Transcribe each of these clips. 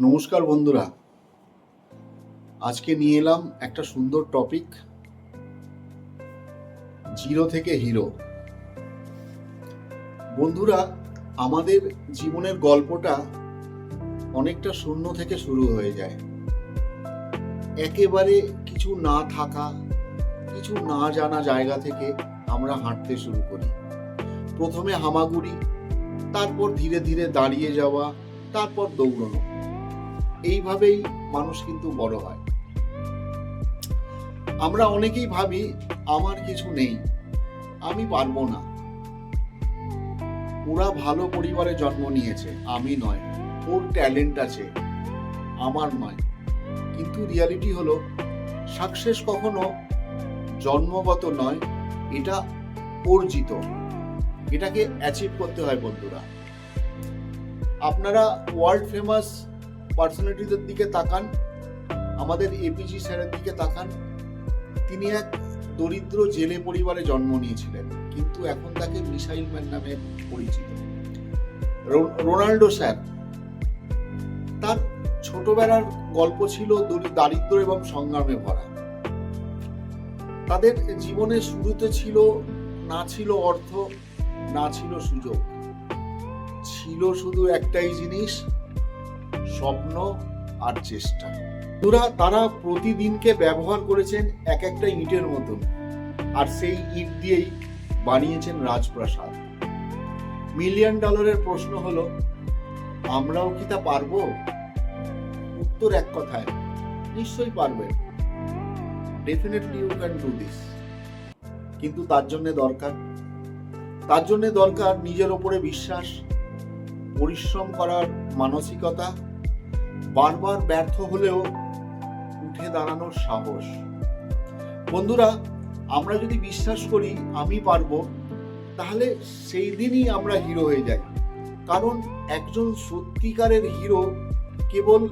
নমস্কার বন্ধুরা। আজকে নিয়ে এলাম একটা সুন্দর টপিক জিরো থেকে হিরো বন্ধুরা, আমাদের জীবনের গল্পটা অনেকটা শূন্য থেকে শুরু হয়ে যায়। একেবারে কিছু না থাকা, কিছু না জানা জায়গা থেকে আমরা হাঁটতে শুরু করি। প্রথমে হামাগুড়ি, তারপর ধীরে ধীরে দাঁড়িয়ে যাওয়া, তারপর দৌড়ানো। এইভাবেই মানুষ কিন্তু বড় হয়। আমরা অনেকেই ভাবি, আমার কিছু নেই, আমি পারব না। ওরা ভালো পরিবারে জন্ম নিয়েছে, আমি নয়। ওর ট্যালেন্ট আছে, আমার নয়। কিন্তু রিয়ালিটি হলো, সাকসেস কখনো জন্মগত নয়, এটা অর্জিত। এটাকে অ্যাচিভ করতে হয় বন্ধুরা। আপনারা ওয়ার্ল্ড ফেমাস পার্সোনালিটিদের দিকে তাকান, আমাদের এপিজি স্যারের দিকে তাকান, তিনি এক দরিদ্র জেলে পরিবারে জন্ম নিয়েছিলেন, কিন্তু এখন তাকে মিসাইল ম্যান নামে পরিচিত। রোনাল্ডো স্যার, তার ছোটবেলার গল্প ছিল দরি- দারিদ্র এবং সংগ্রামে ভরা। তাদের জীবনের শুরুতে ছিল, না ছিল অর্থ, না ছিল সুযোগ। ছিল শুধু একটাই জিনিস স্বপ্ন আর চেষ্টা। তোরা, তারা প্রতিদিনকে ব্যবহার করেছেন এক একটা ইটের মতন, আর সেই ইট দিয়েই বানিয়েছেন রাজপ্রাসাদ। মিলিয়ন ডলারের প্রশ্ন হলো, আমরাও কি তা পারব? উত্তর এক কথায়, নিশ্চয়ই পারবেন। Definitely you can do this কিন্তু তার জন্য দরকার। তার জন্য দরকার নিজের ওপরে বিশ্বাস, পরিশ্রম করার মানসিকতা বারবার ব্যর্থ হলেও উঠে দাঁড়ানোর সাহস। বন্ধুরা, আমরা যদি বিশ্বাস করি আমি পারব, তাহলে সেই দিনই আমরা হিরো হয়ে যাই। কারণ একজন সত্যিকারের হিরো কেবল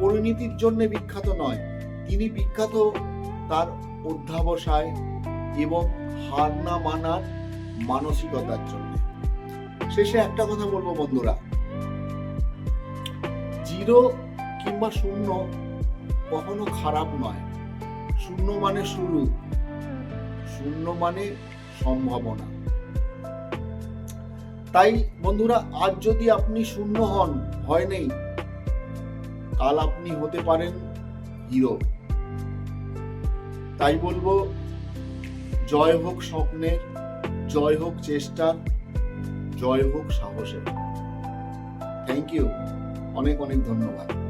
পরিণতির জন্য বিখ্যাত নয়, তিনি বিখ্যাত তার অধ্যাবসায় এবং হার না মানার মানসিকতার জন্য। শেষে একটা কথা বলব বন্ধুরা। জিরো কিংবা শূন্য কখনো খারাপ নয়। শূন্য মানে শুরু, শূন্য মানে সম্ভাবনা। তাই বন্ধুরা, আজ যদি আপনি শূন্য হন, ভয় নেই। কাল আপনি হতে পারেন হিরো। তাই বলব, জয় হোক স্বপ্নের, জয় হোক চেষ্টা জয় হোক সাহসের। থ্যাংক ইউ অনেক অনেক ধন্যবাদ।